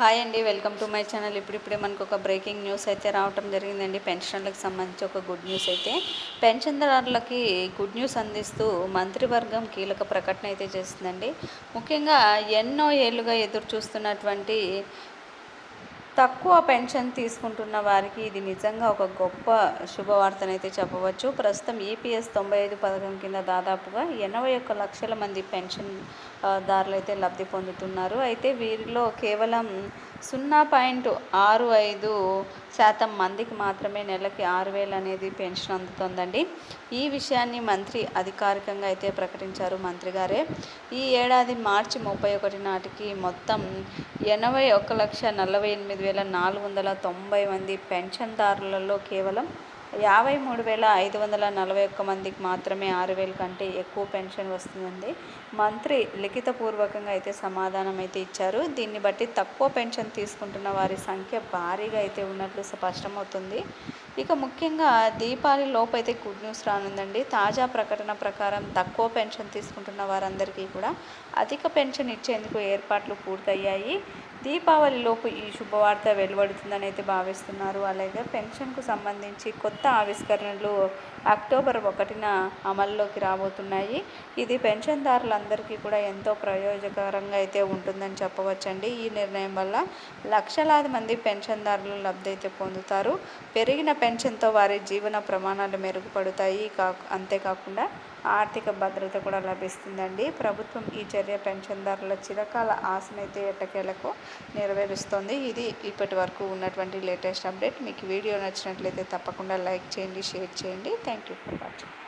Hi అండి welcome to my channel. ఇప్పుడిప్పుడే మనకు ఒక బ్రేకింగ్ న్యూస్ అయితే రావటం జరిగిందండి. పెన్షన్లకు సంబంధించి ఒక గుడ్ న్యూస్ అయితే. పెన్షన్దారులకి గుడ్ న్యూస్ అందిస్తూ మంత్రివర్గం కీలక ప్రకటన అయితే చేస్తుందండి. ముఖ్యంగా ఎన్నో ఏళ్ళుగా ఎదురు చూస్తున్నటువంటి తక్కువ పెన్షన్ తీసుకుంటున్న వారికి ఇది నిజంగా ఒక గొప్ప శుభవార్తనైతే చెప్పవచ్చు. ప్రస్తుతం ఈపీఎస్ తొంభై ఐదు పథకం కింద దాదాపుగా ఎనభై ఒక్క లక్షల మంది పెన్షన్ దారులు అయితే లబ్ధి పొందుతున్నారు. అయితే వీరిలో కేవలం సున్నా పాయింట్ ఆరు ఐదు శాతం మందికి మాత్రమే నెలకి ఆరు వేలు అనేది పెన్షన్ అందుతుందండి. ఈ విషయాన్ని మంత్రి అధికారికంగా అయితే ప్రకటించారు మంత్రి గారే. ఈ ఏడాది మార్చి ముప్పై ఒకటి నాటికి మొత్తం ఎనభై ఒక్క లక్ష నలభై ఎనిమిది వేల నాలుగు వందల తొంభై మంది పెన్షన్దారులలో కేవలం యాభై మూడు వేల ఐదు వందల నలభై ఒక్క మందికి మాత్రమే ఆరు వేల కంటే ఎక్కువ పెన్షన్ వస్తుందండి. మంత్రి లిఖితపూర్వకంగా అయితే సమాధానం అయితే ఇచ్చారు. దీన్ని బట్టి తక్కువ పెన్షన్ తీసుకుంటున్న వారి సంఖ్య భారీగా అయితే ఉన్నట్లు స్పష్టమవుతుంది. ఇక ముఖ్యంగా దీపావళి లోపు అయితే గుడ్ న్యూస్ రానుందండి. తాజా ప్రకటన ప్రకారం తక్కువ పెన్షన్ తీసుకుంటున్న వారందరికీ కూడా అధిక పెన్షన్ ఇచ్చేందుకు ఏర్పాట్లు పూర్తయ్యాయి. దీపావళిలోపు ఈ శుభవార్త వెలువడుతుందని అయితే భావిస్తున్నారు. అలాగే పెన్షన్కు సంబంధించి కొత్త ఆవిష్కరణలు అక్టోబర్ ఒకటిన అమల్లోకి రాబోతున్నాయి. ఇది పెన్షన్దారులందరికీ కూడా ఎంతో ప్రయోజకరంగా అయితే ఉంటుందని చెప్పవచ్చండి. ఈ నిర్ణయం వల్ల లక్షలాది మంది పెన్షన్దారులు లబ్ధి అయితే పొందుతారు. పెరిగిన పెన్షన్తో వారి జీవన ప్రమాణాలు మెరుగుపడతాయి. కా అంతేకాకుండా ఆర్థిక భద్రత కూడా లభిస్తుందండి. ప్రభుత్వం ఈ చర్య పెన్షన్దారుల చిరకాల ఆశనైతే ఎట్టకేలకు నెరవేరుస్తోంది. ఇది ఇప్పటి వరకు ఉన్నటువంటి లేటెస్ట్ అప్డేట్. మీకు వీడియో నచ్చినట్లయితే తప్పకుండా లైక్ చేయండి షేర్ చేయండి. Thank you for watching.